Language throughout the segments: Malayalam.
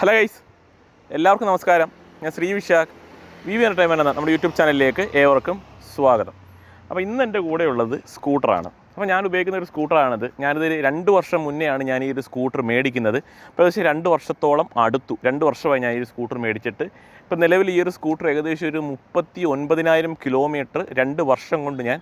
ഹലോ ഗൈസ് എല്ലാവർക്കും നമസ്കാരം. ഞാൻ Shri Vishakh V V entertainment എന്ന നമ്മുടെ യൂട്യൂബ് ചാനലിലേക്ക് ഏവർക്കും സ്വാഗതം. അപ്പോൾ ഇന്ന് എന്റെ കൂടെ ഉള്ളത് സ്കൂട്ടറാണ് അപ്പോൾ ഞാൻ ഉപയോഗിക്കുന്ന ഒരു സ്കൂട്ടറാണിത് ഞാനിത് രണ്ട് വർഷം മുന്നെയാണ് ഞാൻ ഈ ഒരു സ്കൂട്ടർ മേടിക്കുന്നത്. ഏകദേശം രണ്ട് വർഷത്തോളം അടുത്തു. രണ്ട് വർഷമായി ഞാൻ ഈ ഒരു സ്കൂട്ടർ മേടിച്ചിട്ട്. ഇപ്പോൾ നിലവിൽ ഈ ഒരു സ്കൂട്ടർ ഏകദേശം ഒരു മുപ്പത്തി ഒൻപതിനായിരം കിലോമീറ്റർ രണ്ട് വർഷം കൊണ്ട് ഞാൻ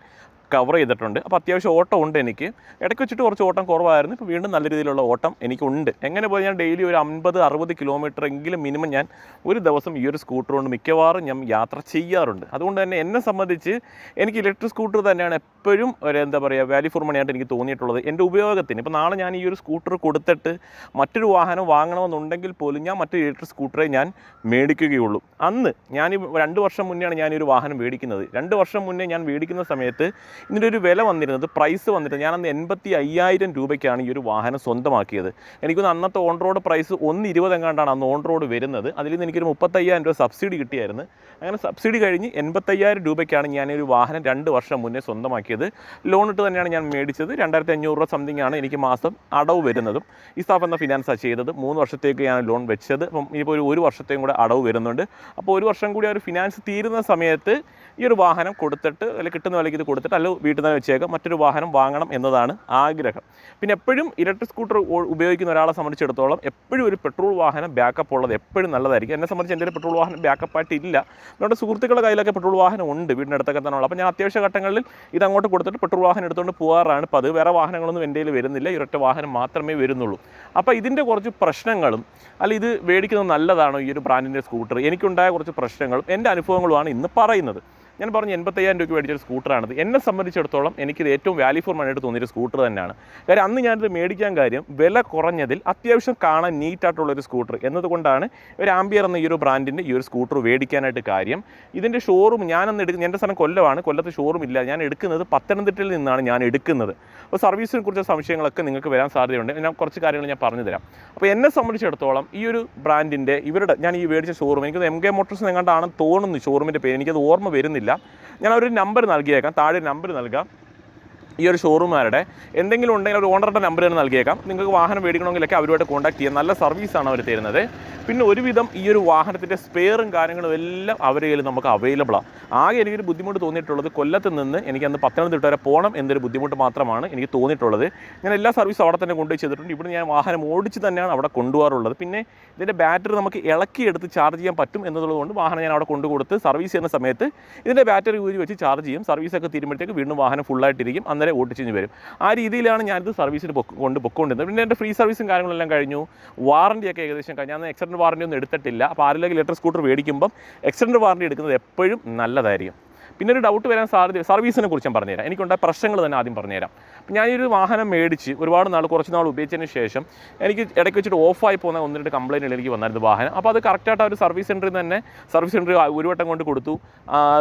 കവർ ചെയ്തിട്ടുണ്ട്. അപ്പോൾ അത്യാവശ്യം ഓട്ടം ഉണ്ട് എനിക്ക്. ഇടയ്ക്ക് വെച്ചിട്ട് കുറച്ച് ഓട്ടം കുറവായിരുന്നു. ഇപ്പോൾ വീണ്ടും നല്ല രീതിയിലുള്ള ഓട്ടം എനിക്കുണ്ട്. എങ്ങനെ പോയി ഞാൻ ഡെയിലി ഒരു അമ്പത് അറുപത് കിലോമീറ്റർ എങ്കിലും മിനിമം ഞാൻ ഒരു ദിവസം ഈ ഒരു സ്കൂട്ടർ കൊണ്ട് മിക്കവാറും ഞാൻ യാത്ര ചെയ്യാറുണ്ട്. അതുകൊണ്ട് തന്നെ എന്നെ സംബന്ധിച്ച് എനിക്ക് ഇലക്ട്രിക് സ്കൂട്ടർ തന്നെയാണ് എപ്പോഴും ഒരു എന്താ പറയുക വാല്യൂ ഫോർ മണിയായിട്ട് എനിക്ക് തോന്നിയിട്ടുള്ളത്. എന്റെ ഉപയോഗത്തിന്. ഇപ്പോൾ നാളെ ഞാൻ ഈ ഒരു സ്കൂട്ടർ കൊടുത്തിട്ട് മറ്റൊരു വാഹനം വാങ്ങണമെന്നുണ്ടെങ്കിൽ പോലും ഞാൻ മറ്റൊരു ഇലക്ട്രിക് സ്കൂട്ടറെ ഞാൻ മേടിക്കുകയുള്ളൂ. അന്ന് ഞാൻ രണ്ട് വർഷം മുന്നെയാണ് ഞാൻ ഒരു വാഹനം മേടിക്കുന്നത്. രണ്ട് വർഷം മുന്നേ ഞാൻ മേടിക്കുന്ന സമയത്ത് ഇതിന്റെ ഒരു വില വന്നിരുന്നത് പ്രൈസ് വന്നിട്ട് ഞാൻ അന്ന് എൺപത്തി അയ്യായിരം രൂപയ്ക്കാണ് ഈ ഒരു വാഹനം സ്വന്തമാക്കിയത്. എനിക്കൊന്ന് അന്നത്തെ ഓൺ റോഡ് പ്രൈസ് ഒന്ന് ഇരുപത് എങ്ങാണ്ടാണ് അന്ന് ഓൺ റോഡ് വരുന്നത്. അതിൽ നിന്ന് എനിക്കൊരു മുപ്പത്തയ്യായിരം രൂപ സബ്സിഡി കിട്ടിയായിരുന്നു. അങ്ങനെ സബ്സിഡി കഴിഞ്ഞ് എൺപത്തയ്യായിരം രൂപയ്ക്കാണ് ഞാൻ ഒരു വാഹനം രണ്ട് വർഷം മുന്നേ സ്വന്തമാക്കിയത്. ലോൺ ഇട്ട് തന്നെയാണ് ഞാൻ മേടിച്ചത്. രണ്ടായിരത്തി അഞ്ഞൂറ് രൂപ സംതിങ് ആണ് എനിക്ക് മാസം അടവ് വരുന്നതും. ഈ സ്ഥാപനം എന്ന ഫിനാൻസാണ് ചെയ്തത്. മൂന്ന് വർഷത്തേക്ക് ഞാൻ ലോൺ വെച്ചത്. അപ്പം ഇനിയിപ്പോൾ ഒരു വർഷത്തേയും കൂടെ അടവ് വരുന്നുണ്ട്. അപ്പോൾ ഒരു വർഷം കൂടി ആ ഒരു ഫിനാൻസ് തീരുന്ന സമയത്ത് ഈ ഒരു വാഹനം കൊടുത്തിട്ട് അല്ലെങ്കിൽ കിട്ടുന്ന വിലയ്ക്ക് ഇത് കൊടുത്തിട്ട് അല്ലെങ്കിൽ വീട്ടിൽ തന്നെ വെച്ചേക്കാം. മറ്റൊരു വാഹനം വാങ്ങണം എന്നതാണ് ആഗ്രഹം. പിന്നെ എപ്പോഴും ഇലക്ട്രിക് സ്കൂട്ടർ ഉപയോഗിക്കുന്ന ഒരാളെ സംബന്ധിച്ചിടത്തോളം എപ്പോഴും ഒരു പെട്രോൾ വാഹനം ബാക്കപ്പ് ഉള്ളത് എപ്പോഴും നല്ലതായിരിക്കും. എന്നെ സംബന്ധിച്ച് എന്റെ പെട്രോൾ വാഹനം ബാക്കപ്പ് ആയിട്ട് ഇല്ല. നമ്മുടെ സുഹൃത്തുക്കളുടെ കയ്യിലൊക്കെ പെട്രോൾ വാഹനം ഉണ്ട്. വീടിന്റെ അടുത്തൊക്കെ തന്നെ ഉള്ളത് അപ്പോൾ ഞാൻ അത്യാവശ്യ ഘട്ടങ്ങളിൽ ഇത് അങ്ങോട്ട് കൊടുത്തിട്ട് പെട്രോൾ വാഹനം എടുത്തുകൊണ്ട് പോകാറാണ് അപ്പോൾ അത് വേറെ വാഹനങ്ങളൊന്നും എന്റെ വരുന്നില്ല. ഇരട്ട വാഹനം മാത്രമേ വരുന്നുള്ളൂ. അപ്പോൾ ഇതിന്റെ കുറച്ച് പ്രശ്നങ്ങളും അല്ല ഇത് മേടിക്കുന്നത് നല്ലതാണോ ഈ ഒരു ബ്രാൻഡിന്റെ സ്കൂട്ടർ? എനിക്കുണ്ടായ കുറച്ച് പ്രശ്നങ്ങളും എന്റെ അനുഭവങ്ങളുമാണ് ഇന്ന് പറയുന്നത്. ഞാൻ പറഞ്ഞു എൺപത്തയ്യായിരം രൂപയ്ക്ക് മേടിച്ചൊരു സ്കൂട്ടറാണിത്. എന്നെ സംബന്ധിച്ചിടത്തോളം എനിക്കിത് ഏറ്റവും വാല്യൂ ഫോർ മണിയായിട്ട് തോന്നിയൊരു സ്കൂട്ടർ തന്നെയാണ്. കാര്യം അന്ന് ഞാനിത് മേടിക്കാൻ കാര്യം വില കുറഞ്ഞതിൽ അത്യാവശ്യം കാണാൻ നീറ്റായിട്ടുള്ള ഒരു സ്കൂട്ടർ. എന്നതുകൊണ്ടാണ് ഒരു ആംബിയർ എന്ന ഈ ഒരു ബ്രാൻഡിന്റെ ഈ ഒരു സ്കൂട്ടർ മേടിക്കാനായിട്ട് കാര്യം. ഇതിന്റെ ഷോറൂം ഞാനന്ന് എടുക്കുന്ന എന്റെ സ്ഥലം കൊല്ലമാണ്. കൊല്ലത്ത് ഷോറൂം ഇല്ല. ഞാൻ എടുക്കുന്നത് പത്തനംതിട്ടയിൽ നിന്നാണ് ഞാൻ എടുക്കുന്നത്. അപ്പോൾ സർവീസിനെ കുറിച്ച് സംശയങ്ങളൊക്കെ നിങ്ങൾക്ക് വരാൻ സാധ്യതയുണ്ട്. ഞാൻ കുറച്ച് കാര്യങ്ങൾ ഞാൻ പറഞ്ഞു തരാം. അപ്പോൾ എന്നെ സംബന്ധിച്ചിടത്തോളം ഈ ഒരു ബ്രാൻഡിന്റെ ഇവരുടെ ഞാൻ ഈ മേടിച്ച ഷോറൂം എനിക്കത് എം കെ മോട്ടോഴ്സ് എങ്ങാണ്ടാണെന്ന് തോന്നുന്നു ഷോറൂമിന്റെ പേര്. എനിക്കത് ഓർമ്മ വരുന്നില്ല. ഞാൻ ഒരു നമ്പർ നൽകിയേക്കാം. താഴെ നമ്പർ നൽകാം. ഈ ഒരു ഷോറൂമുകാരുടെ എന്തെങ്കിലും ഉണ്ടെങ്കിൽ ഒരു ഓണറുടെ നമ്പർ തന്നെ നൽകിയേക്കാം. നിങ്ങൾക്ക് വാഹനം മേടിക്കണമെങ്കിലൊക്കെ അവരുമായിട്ട് കോൺടാക്ട് ചെയ്യാം. നല്ല സർവീസാണ് അവർ തരുന്നത്. പിന്നെ ഒരുവിധം ഈ ഒരു വാഹനത്തിന്റെ സ്പെയറും കാര്യങ്ങളും എല്ലാം അവരുടെ കയ്യിൽ നമുക്ക് അവൈലബിളാണ് ആകെ എനിക്കൊരു ബുദ്ധിമുട്ട് തോന്നിയിട്ടുള്ളത് കൊല്ലത്ത് നിന്ന് എനിക്ക് അന്ന് പത്തനംതിട്ട വരെ പോകണം എന്നൊരു ബുദ്ധിമുട്ട് മാത്രമാണ് എനിക്ക് തോന്നിയിട്ടുള്ളത്. ഞാൻ എല്ലാ സർവീസും അവിടെ തന്നെ കൊണ്ടുപോയി ചെയ്തിട്ടുണ്ട്. ഇവിടെ ഞാൻ വാഹനം ഓടിച്ച് തന്നെയാണ് അവിടെ കൊണ്ടുപോകാറുള്ളത്. പിന്നെ ഇതിന്റെ ബാറ്ററി നമുക്ക് ഇളക്കിയെടുത്ത് ചാർജ് ചെയ്യാൻ പറ്റും എന്നുള്ളതുകൊണ്ട് വാഹനം ഞാൻ അവിടെ കൊണ്ടു കൊടുത്ത് സർവീസ് ചെയ്യുന്ന സമയത്ത് ഇതിന്റെ ബാറ്ററി ഊരി വെച്ച് ചാർജ് ചെയ്യും. സർവീസൊക്കെ തീരുമ്പോഴത്തേക്ക് വീണ്ടും വാഹനം ഫുള്ളായിട്ടിരിക്കും അന്നേരം ഓടിച്ചിഞ്ഞ് വരും. ആ രീതിയിലാണ് ഞാനിത് സർവീസിന് കൊണ്ട് പൊക്കൊണ്ടിരുന്നത്. പിന്നെ എന്റെ ഫ്രീ സർവീസും കാര്യങ്ങളെല്ലാം കഴിഞ്ഞു. വാറണ്ടിയൊക്കെ ഏകദേശം കഴിഞ്ഞു. അന്ന് എക്സ്റ്റൻഡ് വാറണ്ടി ഒന്നും എടുത്തിട്ടില്ല. അപ്പോൾ ആരെങ്കിലും ഇലക്ട്രിക് സ്കൂട്ടർ മേടിക്കുമ്പം എക്സ്റ്റൻഡ് വാറണ്ടി എടുക്കുന്നത് എപ്പോഴും നല്ലതായിരിക്കും. പിന്നെ ഒരു ഡൗട്ട് വരാൻ സാധ്യത സർവീസിനെ കുറിച്ച് ഞാൻ പറഞ്ഞുതരാം. എനിക്കുണ്ടായ പ്രശ്നങ്ങൾ തന്നെ ആദ്യം പറഞ്ഞുതരാം. അപ്പോൾ ഞാനൊരു വാഹനം മേടിച്ച് ഒരുപാട് നാൾ കുറച്ച് നാൾ ഉപയോഗിച്ചതിന് ശേഷം എനിക്ക് ഇടയ്ക്ക് വെച്ചിട്ട് ഓഫായി പോകുന്ന ഒന്ന് രണ്ട് കംപ്ലയിന്റുകൾ എനിക്ക് വന്നായിരുന്നു വാഹനം. അപ്പോൾ അത് കറക്റ്റായിട്ട് ആ ഒരു സർവീസ് സെന്ററിൽ തന്നെ സർവീസ് സെന്റർ ഒരു വട്ടം കൊണ്ട് കൊടുത്തു.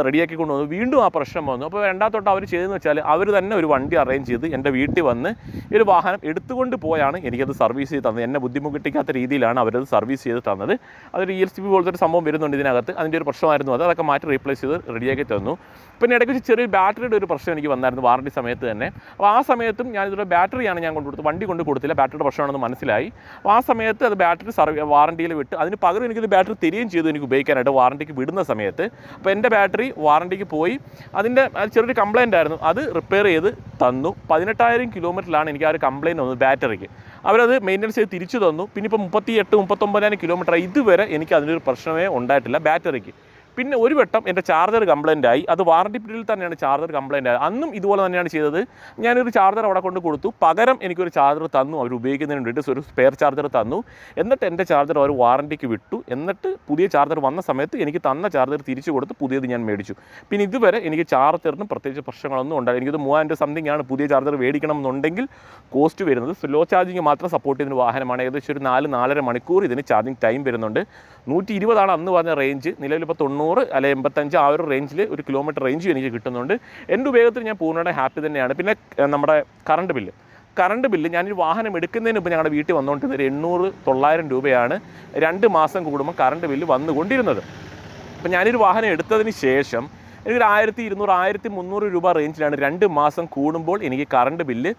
റെഡിയാക്കി കൊണ്ടുവന്നു. വീണ്ടും ആ പ്രശ്നം വന്നു. അപ്പോൾ രണ്ടാമത്തോട്ട് അവർ ചെയ്തതെന്ന് വെച്ചാൽ അവർ തന്നെ ഒരു വണ്ടി അറേഞ്ച് ചെയ്ത് എന്റെ വീട്ടിൽ വന്ന് ഈ ഒരു വാഹനം എടുത്തുകൊണ്ട് പോയാണ് എനിക്കത് സർവീസ് ചെയ്ത് തന്നത്. എന്നെ ബുദ്ധിമുട്ടിക്കാത്ത രീതിയിലാണ് അവരത് സർവീസ് ചെയ്ത് തന്നത്. അതൊരു ഇ എൽ സി പി പോലത്തെ ഒരു സംഭവം വരുന്നുണ്ട് ഇതിനകത്ത്. അതിന്റെ ഒരു പ്രശ്നമായിരുന്നു അത്. അതൊക്കെ മാറ്റി റീപ്ലേസ് ചെയ്ത് റെഡിയാക്കി തന്നു. പിന്നെ ഇടയ്ക്ക് ചെറിയ ബാറ്ററിയുടെ ഒരു പ്രശ്നം എനിക്ക് വന്നായിരുന്നു വാറണ്ടി സമയത്ത് തന്നെ. അപ്പോൾ ആ സമയത്തും ഞാൻ ഇതിന്റെ ബാറ്ററിയാണ് ഞാൻ കൊണ്ടു കൊടുത്തത്. വണ്ടി കൊണ്ട് കൊടുത്തില്ല. ബാറ്ററിയുടെ പ്രശ്നമാണെന്ന് മനസ്സിലായി. അപ്പോൾ ആ സമയത്ത് അത് ബാറ്ററി സർവീ വാറണ്ടിയിൽ വിട്ട് അതിന് പകരം എനിക്കിത് ബാറ്ററി തരികയും ചെയ്തു എനിക്ക് ഉപയോഗിക്കാനായിട്ട് വാറണ്ടിക്ക് വിടുന്ന സമയത്ത്. അപ്പോൾ എന്റെ ബാറ്ററി വാറണ്ടിക്ക് പോയി. അതിന്റെ അത് ചെറിയൊരു കംപ്ലയിന്റ് ആയിരുന്നു. അത് റിപ്പയർ ചെയ്ത് തന്നു. പതിനെട്ടായിരം കിലോമീറ്ററിലാണ് എനിക്ക് ആ ഒരു കംപ്ലയിന്റ് വന്നത് ബാറ്ററിക്ക് അവരത് മെയിന്റനൻസ് ചെയ്ത് തിരിച്ചു തന്നു. പിന്നെ ഇപ്പോൾ മുപ്പത്തി എട്ട് മുപ്പത്തൊമ്പതിനായിരം കിലോമീറ്റർ ഇതുവരെ എനിക്ക് അതിനൊരു പ്രശ്നമേ ഉണ്ടായിട്ടില്ല ബാറ്ററിക്ക് പിന്നെ ഒരു വട്ടം എന്റെ ചാർജർ കംപ്ലൈന്റ് ആയി. അത് വാറണ്ടി പീരീഡിൽ തന്നെയാണ് ചാർജർ കംപ്ലൈന്റ് ആയത്. അന്നും ഇതുപോലെ തന്നെയാണ് ചെയ്തത്. ഞാനൊരു ചാർജർ അവിടെ കൊണ്ട് കൊടുത്തു. പകരം എനിക്കൊരു ചാർജർ തന്നു. അവർ ഉപയോഗിക്കുന്നതിന് വേണ്ടിയിട്ട് ഒരു സ്പെയർ ചാർജർ തന്നു. എന്നിട്ട് എന്റെ ചാർജർ അവർ വാറണ്ടിക്ക് വിട്ടു. എന്നിട്ട് പുതിയ ചാർജർ വന്ന സമയത്ത് എനിക്ക് തന്ന ചാർജർ തിരിച്ചു കൊടുത്ത് പുതിയത് ഞാൻ മേടിച്ചു. പിന്നെ ഇതുവരെ എനിക്ക് ചാർജറിന് പ്രത്യേകിച്ച് പ്രശ്നങ്ങളൊന്നും ഉണ്ടായി എനിക്കത് മൂവായിരം സംതിങ് ആണ് പുതിയ ചാർജർ മേടിക്കണം എന്നുണ്ടെങ്കിൽ കോസ്റ്റ് വരുന്നത്. സ്ലോ ചാർജിങ് മാത്രം സപ്പോർട്ട് ചെയ്യുന്ന വാഹനമാണ്. ഏകദേശം ഒരു നാല് നാലര മണിക്കൂർ ഇതിന് ചാർജിങ് ടൈം വരുന്നുണ്ട്. നൂറ്റി ഇരുപതാണ് അന്ന് പറഞ്ഞ റേഞ്ച് നിലവിൽ ഇപ്പോൾ തൊണ്ണൂറ് അല്ലെ എൺപത്തഞ്ച് ആ ഒരു റേഞ്ചിൽ ഒരു കിലോമീറ്റർ റേഞ്ചും എനിക്ക് കിട്ടുന്നുണ്ട്. എന്റെ ഉപയോഗത്തിൽ ഞാൻ പൂർണമായിട്ട് ഹാപ്പി തന്നെയാണ്. പിന്നെ നമ്മുടെ കറണ്ട് ബില്ല് കറണ്ട് ബില്ല് ഞാനൊരു വാഹനം എടുക്കുന്നതിന് മുമ്പ് ഞങ്ങളുടെ വീട്ടിൽ വന്നുകൊണ്ടിരുന്നത് ഒരു എണ്ണൂറ് തൊള്ളായിരം രൂപയാണ് രണ്ട് മാസം കൂടുമ്പോൾ കറണ്ട് ബില്ല് വന്നുകൊണ്ടിരുന്നത്. അപ്പം ഞാനൊരു വാഹനം എടുത്തതിന് ശേഷം എനിക്കൊരു ആയിരത്തി ഇരുന്നൂറ് ആയിരത്തി മുന്നൂറ് രൂപ റേഞ്ചിലാണ് രണ്ട് മാസം കൂടുമ്പോൾ എനിക്ക് കറണ്ട് ബില്ല്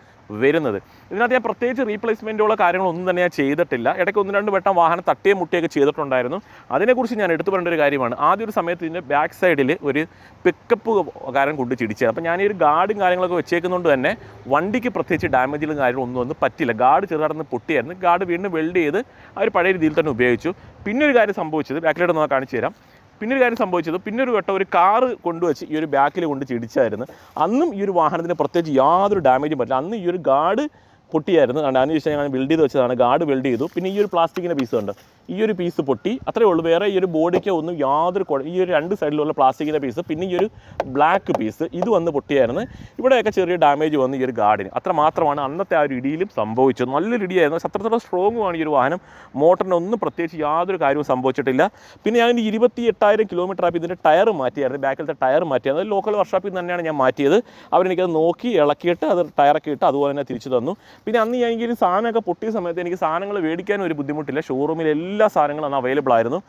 വരുന്നത്. ഇതിനകത്ത് ഞാൻ പ്രത്യേകിച്ച് റീപ്ലേസ്മെന്റുള്ള കാര്യങ്ങളൊന്നും തന്നെ ഞാൻ ചെയ്തിട്ടില്ല. ഇടയ്ക്ക് ഒന്ന് രണ്ട് വട്ടം വാഹനം തട്ടിയും മുട്ടിയൊക്കെ ചെയ്തിട്ടുണ്ടായിരുന്നു. അതിനെക്കുറിച്ച് ഞാൻ എടുത്തു പറയേണ്ട ഒരു കാര്യമാണ്. ആദ്യ ഒരു സമയത്ത് ഇതിന്റെ ബാക്ക് സൈഡിൽ ഒരു പിക്കപ്പ് കാരൻ കൊണ്ട് ചിടിച്ചത് അപ്പോൾ ഞാൻ ഈ ഒരു ഗാർഡും കാര്യങ്ങളൊക്കെ വെച്ചേക്കുന്നതുകൊണ്ട് തന്നെ വണ്ടിക്ക് പ്രത്യേകിച്ച് ഡാമേജുകളും കാര്യങ്ങളും ഒന്നും പറ്റില്ല ഗാർഡ് ചെറുതടന്ന് പൊട്ടിയായിരുന്നു. ഗാർഡ് വീണ്ടും വെൽഡ് ചെയ്ത് അവർ പഴയ രീതിയിൽ തന്നെ ഉപയോഗിച്ചു. പിന്നെ ഒരു കാര്യം സംഭവിച്ചത്. ബാക്കിലോട്ട് നമുക്ക് കാണിച്ചു തരാം. പിന്നെ ഒരു കാര്യം സംഭവിച്ചത് പിന്നൊരു ഒരു വട്ടം ഒരു കാറ് കൊണ്ടുവച്ച് ഈ ഒരു ബാക്കിൽ കൊണ്ട് ചിടിച്ചായിരുന്നു അന്നും ഈ ഒരു വാഹനത്തിന് പ്രത്യേകിച്ച് യാതൊരു ഡാമേജും പറ്റില്ല. അന്ന് ഈ ഒരു ഗാർഡ് പൊട്ടിയായിരുന്നു. അതിന് ശേഷം ഞാൻ ബിൽഡ് ചെയ്ത് വെച്ചതാണ്. ഗാർഡ് ബിൽഡ് ചെയ്തു. പിന്നെ ഈ ഒരു പ്ലാസ്റ്റിക്കിന്റെ പീസ് ഉണ്ട് ഈ ഒരു പീസ് പൊട്ടി. അത്രേ ഉള്ളൂ. വേറെ ഈ ഒരു ബോഡിക്ക് ഒന്നും യാതൊരു ഈ ഒരു രണ്ട് സൈഡിലുള്ള പ്ലാസ്റ്റിക്കിന്റെ പീസ് പിന്നെ ഈ ഒരു ബ്ലാക്ക് പീസ് ഇത് വന്ന് പൊട്ടിയായിരുന്നു. ഇവിടെയൊക്കെ ചെറിയ ഡാമേജ് വന്നു ഈ ഒരു ഗാർഡിന് അത്ര മാത്രമാണ് അന്നത്തെ ആ ഒരു ഇടിയിലും സംഭവിച്ചത്. നല്ലൊരു ഇടിയായിരുന്നു. പക്ഷെ അത്രത്തോളം സ്ട്രോങ്ങുമാണ് ഈ ഒരു വാഹനം. മോട്ടറിന് ഒന്നും പ്രത്യേകിച്ച് യാതൊരു കാര്യവും സംഭവിച്ചിട്ടില്ല. പിന്നെ ഞാൻ ഇരുപത്തി എട്ടായിരം കിലോമീറ്റർ ആയപ്പോൾ ഇതിന്റെ ടയർ മാറ്റിയായിരുന്നു. ബാക്കിലത്തെ ടയർ മാറ്റിയത് ലോക്കൽ വർക്ക്ഷോപ്പിൽ നിന്ന് തന്നെയാണ് ഞാൻ മാറ്റിയത്. അവരെനിക്കത് നോക്കി ഇളക്കിയിട്ട് അത് ടയറൊക്കെ ഇട്ട് അതുപോലെ തന്നെ തിരിച്ചു തന്നു. പിന്നെ അന്ന് ഞാൻ എനിക്ക് സാധനമൊക്കെ പൊട്ടിയ സമയത്ത് എനിക്ക് സാധനങ്ങൾ മേടിക്കാനും ഒരു ബുദ്ധിമുട്ടില്ല. ഷോറൂമിൽ എല്ലാ സാധനങ്ങളും അന്ന് അവൈലബിൾ ആയിരുന്നു.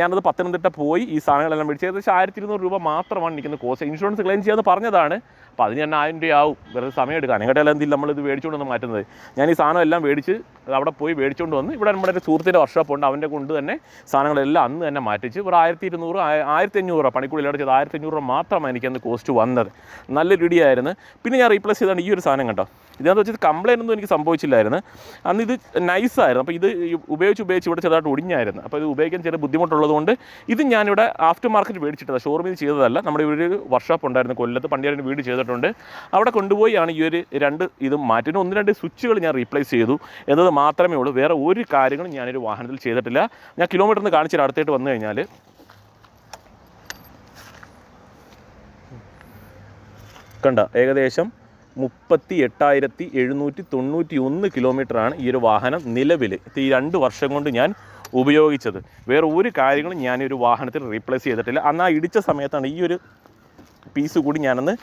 ഞാനത് പത്തനംതിട്ട പോയി ഈ സാധനങ്ങളെല്ലാം മേടിച്ച് ഏകദേശം ആയിരത്തി ഇരുന്നൂറ് രൂപ മാത്രമാണ് എനിക്കുന്ന കോസ്റ്റ് ഇൻഷുറൻസ് ക്ലെയിം ചെയ്യാമെന്ന് പറഞ്ഞതാണ്. അപ്പോൾ അതിന് തന്നെ ആയിരം രൂപ ആവും വെറുതെ സമയം എടുക്കാൻ. നിങ്ങളുടെ എല്ലാം എന്തില്ല നമ്മളിത് ഇത് വന്ന് മാറ്റുന്നത്. ഞാൻ ഈ സാധനം എല്ലാം മേടിച്ച് അവിടെ പോയി മേടിച്ചുകൊണ്ട് വന്ന് ഇവിടെ നമ്മുടെ ഒരു സുഹൃത്തിന്റെ വർക്ക്ഷോപ്പ് ഉണ്ട്. അവന്റെ കൊണ്ട് തന്നെ സാധനങ്ങളെല്ലാം അന്ന് തന്നെ മാറ്റിച്ച് ഒരു ആയിരത്തി ഇരുന്നൂറ് ആയിരത്തി അഞ്ഞൂറ് രൂപ പണിക്കൂലി അടച്ചത് ആയിരത്തി അഞ്ഞൂറ് രൂപ മാത്രമാണ് എനിക്കന്ന് കോസ്റ്റ് വന്നത്. നല്ല രീതിയായിരുന്നു. പിന്നെ ഞാൻ റീപ്ലേസ് ചെയ്താണ് ഈ ഒരു സാധനം കേട്ടോ ഇതെന്ന് വെച്ചാൽ കംപ്ലൈന്റ് ഒന്നും എനിക്ക് സംഭവിച്ചില്ലായിരുന്നു. അന്ന് ഇത് നൈസായിരുന്നു അപ്പോൾ ഇത് ഉപയോഗിച്ച് ഉപയോഗിച്ച് ഇവിടെ ചെറുതായിട്ട് ഒടിഞ്ഞായിരുന്നു. അപ്പോൾ ഇത് ഉപയോഗിക്കാൻ ചെറിയ ബുദ്ധിമുട്ടുള്ളതുകൊണ്ട് ഇത് ഞാനിവിടെ ആഫ്റ്റർ മാർക്കറ്റ് മേടിച്ചിട്ടതാണ് ഷോറൂമിൽ ചെയ്തതല്ല. നമ്മുടെ ഒരു വർക്ക്ഷോപ്പ് ഉണ്ടായിരുന്നു. കൊല്ലത്ത് പണ്ടിയായിരുന്നു വീട് ചെയ്തിട്ടുണ്ട്. അവിടെ കൊണ്ടുപോയാണ് ഈ ഒരു രണ്ട് ഇതും മാറ്റിന് ഒന്ന് രണ്ട് സ്വിച്ചുകൾ ഞാൻ റീപ്ലേസ് ചെയ്തു. എന്നത് മാത്രമേ ഉള്ളൂ. വേറെ ഒരു കാര്യങ്ങളും ഞാനൊരു വാഹനത്തിൽ ചെയ്തിട്ടില്ല. ഞാൻ കിലോമീറ്ററിന് കാണിച്ചിട്ട് അടുത്തേട്ട് വന്നു കഴിഞ്ഞാൽ കണ്ട ഏകദേശം മുപ്പത്തി എട്ടായിരത്തി എഴുന്നൂറ്റി തൊണ്ണൂറ്റി ഒന്ന് കിലോമീറ്ററാണ് ഈ ഒരു വാഹനം നിലവിൽ ഈ രണ്ട് വർഷം കൊണ്ട് ഞാൻ ഉപയോഗിച്ചത്. വേറെ ഒരു കാര്യങ്ങളും ഞാൻ ഒരു വാഹനത്തിൽ റീപ്ലേസ് ചെയ്തിട്ടില്ല. അന്ന് ആ ഇടിച്ച സമയത്താണ് ഈ ഒരു പീസ് കൂടി ഞാനന്ന്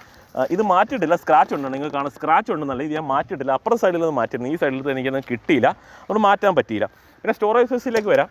ഇത് മാറ്റിയിട്ടില്ല. സ്ക്രാച്ച് ഉണ്ട്? നിങ്ങൾ കാണാം സ്ക്രാച്ച് ഉണ്ടെന്നല്ല ഇത് ഞാൻ മാറ്റിയിട്ടില്ല. അപ്പുറ സൈഡിൽ നിന്ന് മാറ്റിയിരുന്നു. ഈ സൈഡിൽ എനിക്കൊന്നും കിട്ടിയില്ല. അതുകൊണ്ട് മാറ്റാൻ പറ്റിയില്ല. പിന്നെ സ്റ്റോറേജ് സ്പേസിലേക്ക് വരാം.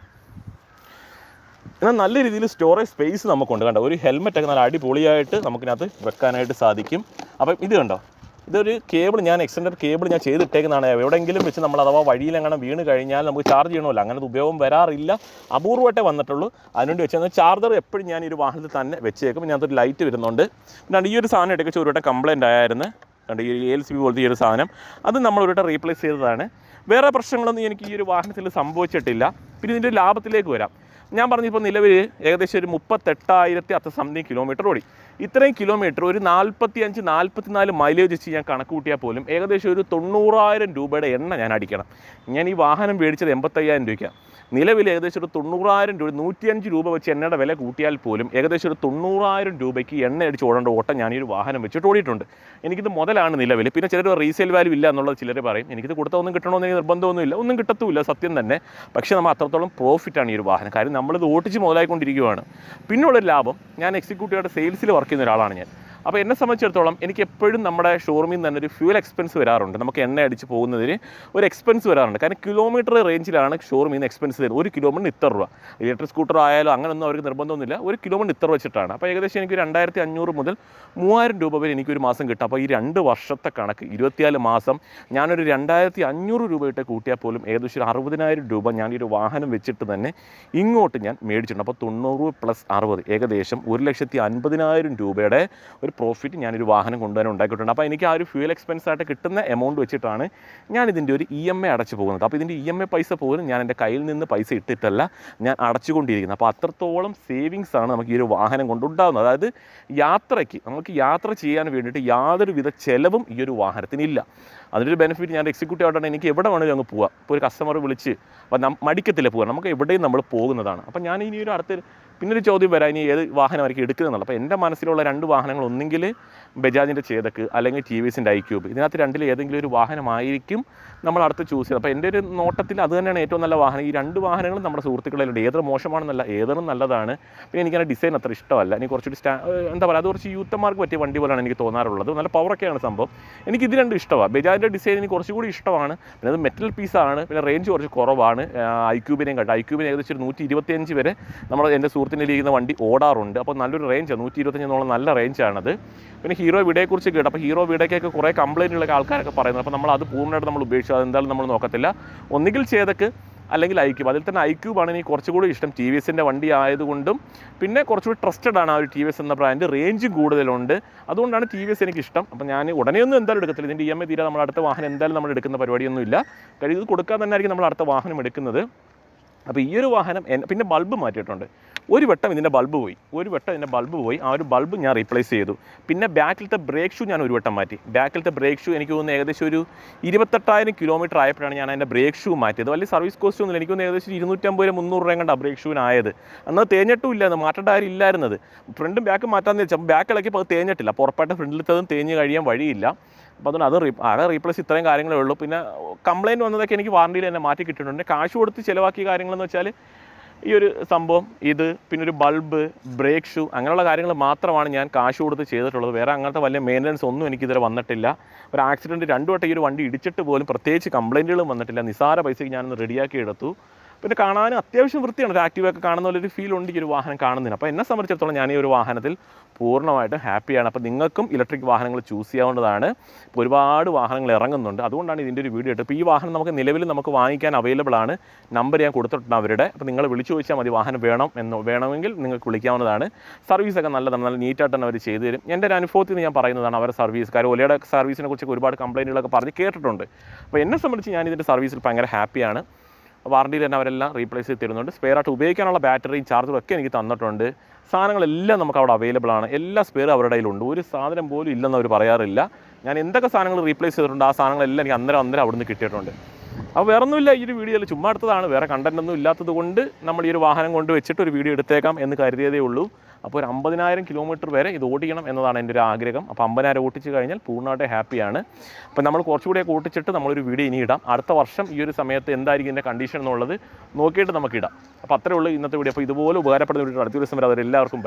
എന്നാൽ നല്ല രീതിയിൽ സ്റ്റോറേജ് സ്പേസ് നമുക്കുണ്ട്. കണ്ടോ ഒരു ഹെൽമെറ്റ് ഒക്കെ നല്ല അടിപൊളിയായിട്ട് നമുക്കിനകത്ത് വെക്കാനായിട്ട് സാധിക്കും. അപ്പം ഇത് കണ്ടോ? ഇതൊരു കേബിൾ ഞാൻ എക്സ്റ്റൻഡർ കേബിൾ ഞാൻ ചെയ്തിട്ടേക്കുന്നതാണ്. എവിടെയെങ്കിലും വെച്ച് നമ്മൾ അഥവാ വഴിയിലെങ്ങനെ വീണ് കഴിഞ്ഞാൽ നമുക്ക് ചാർജ് ചെയ്യണമല്ലോ. അങ്ങനത്തെ ഉപയോഗം വരാറില്ല. അപൂർവമായിട്ടേ വന്നിട്ടുള്ളൂ. അതിനുവേണ്ടി വെച്ചാൽ ചാർജർ എപ്പോഴും ഞാൻ ഈ ഒരു വാഹനത്തിൽ തന്നെ വെച്ചേക്കും. പിന്നെ അതൊരു ലൈറ്റ് വരുന്നുണ്ട്. പിന്നെ ഈ ഒരു സാധനം ഇടയ്ക്ക് ഒരു കംപ്ലൈന്റ് ആയിരുന്നു. കണ്ട് ഈ എൽ സി ബി പോലത്തെ ഈ ഒരു സാധനം. അത് നമ്മൾ ഒരു റീപ്ലേസ് ചെയ്തതാണ്. വേറെ പ്രശ്നങ്ങളൊന്നും എനിക്ക് ഈ ഒരു വാഹനത്തിൽ സംഭവിച്ചിട്ടില്ല. പിന്നെ ഇതിന്റെ ലാഭത്തിലേക്ക് വരാം. ഞാൻ പറഞ്ഞിപ്പോൾ നിലവിൽ ഏകദേശം ഒരു മുപ്പത്തെട്ടായിരത്തി അത്ര സംതിങ് കിലോമീറ്റർ ഓടി. ഇത്രയും കിലോമീറ്റർ ഒരു നാൽപ്പത്തി അഞ്ച് നാൽപ്പത്തിനാല് മൈലേജ് വെച്ച് ഞാൻ കണക്ക് കൂട്ടിയാൽ പോലും ഏകദേശം ഒരു തൊണ്ണൂറായിരം രൂപയുടെ എണ്ണ ഞാൻ അടിക്കണം. ഞാൻ ഈ വാഹനം മേടിച്ചത് എൺപത്തയ്യായിരം രൂപയ്ക്കാണ് നിലവിൽ ഏകദേശം ഒരു തൊണ്ണൂറായിരം രൂപ നൂറ്റിയഞ്ച് രൂപ വെച്ച് എണ്ണയുടെ വില കൂട്ടിയാൽ പോലും ഏകദേശം ഒരു തൊണ്ണൂറായിരം രൂപയ്ക്ക് എണ്ണ അടിച്ച് ഓടേണ്ട ഓട്ടം ഞാൻ ഈ ഒരു വാഹനം വെച്ചിട്ട് ഓടിയിട്ടുണ്ട്. എനിക്കിത് മുതലാണ് നിലവിൽ. പിന്നെ ചിലർ റീസെയിൽ വാല്യൂ ഇല്ല എന്നുള്ളത് ചിലർ പറയും. എനിക്കിത് കൊടുത്താൽ ഒന്നും കിട്ടണമെന്ന് എനിക്ക് നിർബന്ധമൊന്നുമില്ല. ഒന്നും കിട്ടത്തുമില്ല സത്യം തന്നെ. പക്ഷേ നമ്മൾ അത്രത്തോളം പ്രോഫിറ്റാണ് ഈ ഒരു വാഹനം. കാര്യം നമ്മളിത് ഓട്ടിച്ച് മുതലായിക്കൊണ്ടിരിക്കുകയാണ് പിന്നുള്ളൊരു ലാഭം ഞാൻ എക്സിക്യൂട്ടീവായിട്ട് സെയിൽസിൽ വർക്ക് ചെയ്യുന്ന ഒരാളാണ് ഞാൻ. അപ്പോൾ എന്നെ സംബന്ധിച്ചിടത്തോളം എനിക്ക് എപ്പോഴും നമ്മുടെ ഷോറൂമിൽ നിന്ന് തന്നെ ഒരു ഫ്യൂൽ എക്സ്പെൻസ് വരാറുണ്ട്. നമുക്ക് എണ്ണ അടിച്ച് പോകുന്നതിന് ഒരു എക്സ്പെൻസ് വരാറുണ്ട്. കാരണം കിലോമീറ്റർ റേഞ്ചിലാണ് ഷോറൂമിൽ നിന്ന് എക്സ്പെൻസ് തരുന്നത്. ഒരു കിലോമീറ്റർ ഇത്ര രൂപ. ഇലക്ട്രിക് സ്കൂട്ടർ ആയാലും അങ്ങനെയൊന്നും അവർക്ക് നിർബന്ധമൊന്നുമില്ല. ഒരു കിലോമീറ്റർ ഇത്ര വെച്ചിട്ടാണ്. അപ്പോൾ ഏകദേശം എനിക്ക് രണ്ടായിരത്തി അഞ്ഞൂറ് മുതൽ മൂവായിരം രൂപ വരെ എനിക്കൊരു മാസം കിട്ടും. അപ്പോൾ ഈ രണ്ട് വർഷത്തെ കണക്ക് ഇരുപത്തിനാല് മാസം ഞാനൊരു രണ്ടായിരത്തി അഞ്ഞൂറ് രൂപയിട്ട് കൂട്ടിയാൽ പോലും ഏകദേശം ഒരു അറുപതിനായിരം രൂപ ഞാൻ ഈ ഒരു വാഹനം വെച്ചിട്ട് തന്നെ ഇങ്ങോട്ട് ഞാൻ മേടിച്ചിട്ടുണ്ട്. അപ്പോൾ തൊണ്ണൂറ് പ്ലസ് അറുപത്. ഏകദേശം ഒരു ലക്ഷത്തി അൻപതിനായിരം രൂപയുടെ ഒരു പ്രോഫിറ്റ് ഞാനൊരു വാഹനം കൊണ്ടുവരാൻ ഉണ്ടാക്കിയിട്ടുണ്ട്. അപ്പോൾ എനിക്ക് ആ ഒരു ഫ്യൂൽ എക്സ്പെൻസ് ആയിട്ട് കിട്ടുന്ന എമൗണ്ട് വെച്ചിട്ടാണ് ഞാൻ ഇതിന്റെ ഒരു ഇ എം ഐ അടച്ചു പോകുന്നത്. അപ്പോൾ ഇതിന്റെ ഇ എം ഐ പൈസ പോലും ഞാൻ എന്റെ കയ്യിൽ നിന്ന് പൈസ ഇട്ടിട്ടല്ല ഞാൻ അടച്ചുകൊണ്ടിരിക്കുന്നത്. അപ്പോൾ അത്രത്തോളം സേവിങ്സ് ആണ് നമുക്ക് ഈ ഒരു വാഹനം കൊണ്ടുണ്ടാകുന്നത് അതായത് യാത്രയ്ക്ക് നമുക്ക് യാത്ര ചെയ്യാൻ വേണ്ടിയിട്ട് യാതൊരു വിധ ചെലവും ഈ ഒരു വാഹനത്തിനില്ല. അതിനൊരു ബെനിഫിറ്റ് ഞാൻ എക്സിക്യൂട്ടീവ് ആയിട്ടാണ്. എനിക്ക് എവിടെ വേണമെങ്കിലും അങ്ങ് പോവാം. ഇപ്പോൾ ഒരു കസ്റ്റമർ വിളിച്ച് മടിക്കത്തില്ല പോകാൻ നമുക്ക് എവിടെയും നമ്മൾ പോകുന്നതാണ്. അപ്പോൾ ഞാൻ ഇനി ഒരു അടുത്ത പിന്നൊരു ചോദ്യം വരാം. ഇനി ഏത് വാഹനമായിരിക്കും എടുക്കുന്നതെന്നുള്ളത് അപ്പോൾ എന്റെ മനസ്സിലുള്ള രണ്ട് വാഹനങ്ങൾ ഒന്നെങ്കിൽ ബജാജിന്റെ ചേതക്ക് അല്ലെങ്കിൽ ടി വി എസിന്റെ ഐ ക്യൂബ് ഇതിനകത്ത് രണ്ടിൽ ഏതെങ്കിലും ഒരു വാഹനമായിരിക്കും നമ്മൾ അടുത്ത് ചൂസ് ചെയ്യുന്നത്. അപ്പോൾ എന്റെ ഒരു നോട്ടത്തിൽ അത് തന്നെയാണ് ഏറ്റവും നല്ല വാഹനം. ഈ രണ്ട് വാഹനങ്ങളും നമ്മുടെ സുഹൃത്തുക്കളിലുണ്ട്. ഏതൊരു മോശമാണെന്നല്ല ഏതൊരു നല്ലതാണ്. പിന്നെ എനിക്ക് അതിന്റെ ഡിസൈൻ അത്ര ഇഷ്ടമല്ല. എനിക്ക് കുറച്ചൊരു സ്റ്റാ എന്താ പറയുക അത് കുറച്ച് യൂത്തന്മാർക്ക് പറ്റിയ വണ്ടി പോലെയാണ് എനിക്ക് തോന്നാറുള്ളത്. നല്ല പവറൊക്കെയാണ് സംഭവം. എനിക്ക് ഇത് രണ്ടും ഇഷ്ടമാണ് ബജാജിന്റെ ഡിസൈൻ എനിക്ക് കുറച്ചുകൂടി ഇഷ്ടമാണ്. പിന്നെ അത് മെറ്റൽ പീസാണ് പിന്നെ റേഞ്ച് കുറച്ച് കുറവാണ്. ഐ ഐക്യൂബിന് ഏകദേശം ഒരു നൂറ്റി ഇരുപത്തിയഞ്ച് വരെ നമ്മൾ എന്റെ സുഹൃത്തിന്റെ ഇരിക്കുന്ന വണ്ടി ഓടാറുണ്ട്. അപ്പോൾ നല്ലൊരു റേഞ്ചാണ് നൂറ്റി ഇരുപത്തഞ്ച് എന്നുള്ള നല്ല റേഞ്ചാണത് പിന്നെ ഹീറോ വീഡിയോയെക്കുറിച്ച് കേട്ടു. അപ്പോൾ ഹീറോ വീടേക്കൊക്കെ കുറേ കംപ്ലയിന്റുള്ള ആൾക്കാരൊക്കെ പറയുന്നത്. അപ്പോൾ നമ്മൾ അത് പൂർണമായിട്ട് നമ്മൾ ഉപേക്ഷിച്ചു. അതെന്തായാലും നമ്മൾ നോക്കത്തില്ല. ഒന്നുകിൽ ചെയ്തൊക്കെ അല്ലെങ്കിൽ ഐക്യൂബ് അതിൽ തന്നെ ഐക്യൂബാണ് എനിക്ക് കുറച്ചുകൂടി ഇഷ്ടം. ടി വി എസിന്റെ വണ്ടി ആയതുകൊണ്ടും പിന്നെ കുറച്ചുകൂടി ട്രസ്റ്റഡ് ആണ് ആ ഒരു ടി വി എസ് എന്ന ബ്രാൻഡ് റേഞ്ചും കൂടുതലുണ്ട്. അതുകൊണ്ടാണ് ടി വി എസ് എനിക്ക് ഇഷ്ടം അപ്പം ഞാൻ ഉടനെയൊന്നും എന്തായാലും എടുക്കത്തില്ല. ഇതിന്റെ ഇ എം ഐ തീരെ നമ്മൾ അടുത്ത വാഹനം എന്തായാലും നമ്മൾ എടുക്കുന്ന പരിപാടിയൊന്നുമില്ല. കഴിഞ്ഞത് കൊടുക്കാൻ തന്നെ ആയിരിക്കും നമ്മൾ അടുത്ത വാഹനം എടുക്കുന്നത്. അപ്പോൾ ഈ ഒരു വാഹനം പിന്നെ ബൾബ് മാറ്റിയിട്ടുണ്ട്. ഒരു വട്ടം ഇതിന്റെ ബൾബ് പോയി. ഒരു വട്ടം ഇതിന്റെ ബൾബ് പോയി. ആ ഒരു ബൾബ് ഞാൻ റീപ്ലേസ് ചെയ്തു. പിന്നെ ബാക്കിലത്തെ ബ്രേക്ക് ഷൂ ഞാൻ ഒരു വട്ടം മാറ്റി. ബാക്കിലത്തെ ബ്രേക്ക് ഷൂ എനിക്ക് തോന്നുന്നു ഏകദേശം ഒരു ഇരുപത്തെട്ടായിരം കിലോമീറ്റർ ആയപ്പോഴാണ് ഞാൻ അതിന്റെ ബ്രേക്ക് ഷൂ മാറ്റിയത്. വലിയ സർവീസ് കോസ്റ്റ് ഒന്നുമില്ല എനിക്ക് തോന്നുന്നു ഏകദേശം ഇരുന്നൂറ്റമ്പത് രൂപ മുന്നൂറ് രൂപ കണ്ട ബ്രേക്ക് ഷൂവിനായത് അന്ന് തേഞ്ഞിട്ടും ഇല്ല മാറ്റേണ്ട കാര്യം ഇല്ലായിരുന്നത്. ഫ്രണ്ടും ബാക്കും മാറ്റാമെന്ന് വെച്ചാൽ ബാക്ക് ഇളക്കിയപ്പോൾ അത് തേഞ്ഞിട്ടില്ല. അപ്പോൾ ഉറപ്പായിട്ട് ഫ്രണ്ടിലത്തതും തേഞ്ഞ് കഴിയാൻ വഴിയില്ല. അപ്പോൾ അതുകൊണ്ട് അത് റീ അത് റീപ്ലേസ് ഇത്രയും കാര്യങ്ങളേ ഉള്ളൂ. പിന്നെ കംപ്ലയിന്റ് വന്നതൊക്കെ എനിക്ക് വാറണ്ടിയിൽ തന്നെ മാറ്റി കിട്ടിയിട്ടുണ്ട്. കാശ് കൊടുത്ത് ചിലവാക്കിയ കാര്യങ്ങളെന്ന് വെച്ചാൽ ഈ ഒരു സംഭവം ഇത് പിന്നെ ഒരു ബൾബ് ബ്രേക്ക് ഷൂ അങ്ങനെയുള്ള കാര്യങ്ങൾ മാത്രമാണ് ഞാൻ കാശ് കൊടുത്ത് ചെയ്തിട്ടുള്ളത്. വേറെ അങ്ങനത്തെ വലിയ മെയിന്റനൻസ് ഒന്നും എനിക്കിതുവരെ വന്നിട്ടില്ല. ഒരു ആക്സിഡന്റ് രണ്ടു വട്ടം ഈ ഒരു വണ്ടി ഇടിച്ചിട്ട് പോലും പ്രത്യേകിച്ച് കംപ്ലയിന്റുകളും വന്നിട്ടില്ല. നിസാര പൈസയ്ക്ക് ഞാനൊന്ന് റെഡിയാക്കി എടുത്തു. പിന്നെ കാണാനും അത്യാവശ്യം വൃത്തിയാണ്. ഒരു ആക്റ്റീവൊക്കെ കാണുന്ന പോലെ ഒരു ഫീൽ ഉണ്ട് ഈ ഒരു വാഹനം കാണുന്നതിന്. അപ്പോൾ എന്നെ സംബന്ധിച്ചിടത്തോളം ഞാൻ ഈ ഒരു വാഹനത്തിൽ പൂർണമായിട്ടും ഹാപ്പിയാണ് അപ്പോൾ നിങ്ങൾക്കും ഇലക്ട്രിക് വാഹനങ്ങൾ ചൂസ് ചെയ്യാവുന്നതാണ്. ഇപ്പോൾ ഒരുപാട് വാഹനങ്ങൾ ഇറങ്ങുന്നുണ്ട്. അതുകൊണ്ടാണ് ഇതിന്റെ ഒരു വീഡിയോ ഇട്ടത്. ഇപ്പോൾ ഈ വാഹനം നമുക്ക് നിലവിൽ നമുക്ക് വാങ്ങിക്കാൻ അവൈലബിൾ ആണ്. നമ്പർ ഞാൻ കൊടുത്തിട്ടുണ്ട് അവരുടെ. അപ്പോൾ നിങ്ങൾ വിളിച്ചു ചോദിച്ചാൽ മതി വാഹനം വേണം എന്ന് വേണമെങ്കിൽ നിങ്ങൾക്ക് വിളിക്കാവുന്നതാണ്. സർവീസൊക്കെ നല്ലതാണ്. നല്ല നീറ്റായിട്ട് തന്നെ അവർ ചെയ്തു തരും. എന്റെ ഒരു അനുഭവത്തിൽ നിന്ന് ഞാൻ പറയുന്നതാണ് അവരുടെ സർവീസ് കാര്യം. ഒലയുടെ സർവീസിനെ കുറിച്ചൊക്കെ ഒരുപാട് കംപ്ലയിന്റുകളൊക്കെ പറഞ്ഞ് കേട്ടിട്ടുണ്ട്. അപ്പോൾ എന്നെ സംബന്ധിച്ച് ഞാൻ ഇതിന്റെ സർവീസിൽ ഭയങ്കര ഹാപ്പിയാണ് വാറണ്ടിയിൽ തന്നെ അവരെല്ലാം റീപ്ലേസ് ചെയ്ത് തരുന്നുണ്ട്. സ്പെയർ ആയിട്ട് ഉപയോഗിക്കാനുള്ള ബാറ്ററിയും ചാർജറും ഒക്കെ എനിക്ക് തന്നിട്ടുണ്ട്. സാധനങ്ങളെല്ലാം നമുക്ക് അവിടെ അവൈലബിൾ ആണ്. എല്ലാ സ്പെയർ അവരുടെ കയ്യിലുണ്ട്. ഒരു സാധനം പോലും ഇല്ലെന്ന് അവർ പറയാറില്ല. ഞാൻ എന്തൊക്കെ സാധനങ്ങൾ റീപ്ലേസ് ചെയ്തിട്ടുണ്ട് ആ സാധനങ്ങളെല്ലാം എനിക്ക് അന്നേരം അന്നേരം അവിടുന്ന് കിട്ടിയിട്ടുണ്ട്. അപ്പോൾ വേറെ ഒന്നുമില്ല ഈ ഒരു വീഡിയോയിൽ ചുമ്മാ എടുത്തതാണ്. വേറെ കണ്ടന്റൊന്നും ഇല്ലാത്തത് കൊണ്ട് നമ്മൾ ഈ ഒരു വാഹനം കൊണ്ട് വെച്ചിട്ട് ഒരു വീഡിയോ എടുത്തേക്കാം എന്ന് കരുതിയതേ ഉള്ളൂ. അപ്പോൾ ഒരു അമ്പതിനായിരം കിലോമീറ്റർ വരെ ഇത് ഓടിക്കണം എന്നതാണ് എന്റെ ഒരു ആഗ്രഹം. അപ്പോൾ അമ്പതിനായിരം ഓട്ടിച്ച് കഴിഞ്ഞാൽ പൂർണമായിട്ട് ഹാപ്പിയാണ്. അപ്പോൾ നമ്മൾ കുറച്ചുകൂടിയൊക്കെ ഓട്ടിച്ചിട്ട് നമ്മളൊരു വീഡിയോ ഇനി ഇടാം. അടുത്ത വർഷം ഈ ഒരു സമയത്ത് എന്തായിരിക്കും ഇതിന്റെ കണ്ടീഷൻ എന്നുള്ളത് നോക്കിയിട്ട് നമുക്ക് ഇടാം. അപ്പോൾ അത്രയുള്ളൂ ഇന്നത്തെ വീഡിയോ. അപ്പോൾ ഇതുപോലെ ഉപകാരപ്പെടുന്ന വീഡിയോ അടുത്ത ദിവസം വരെ. അവരെല്ലാവർക്കും ബൈ.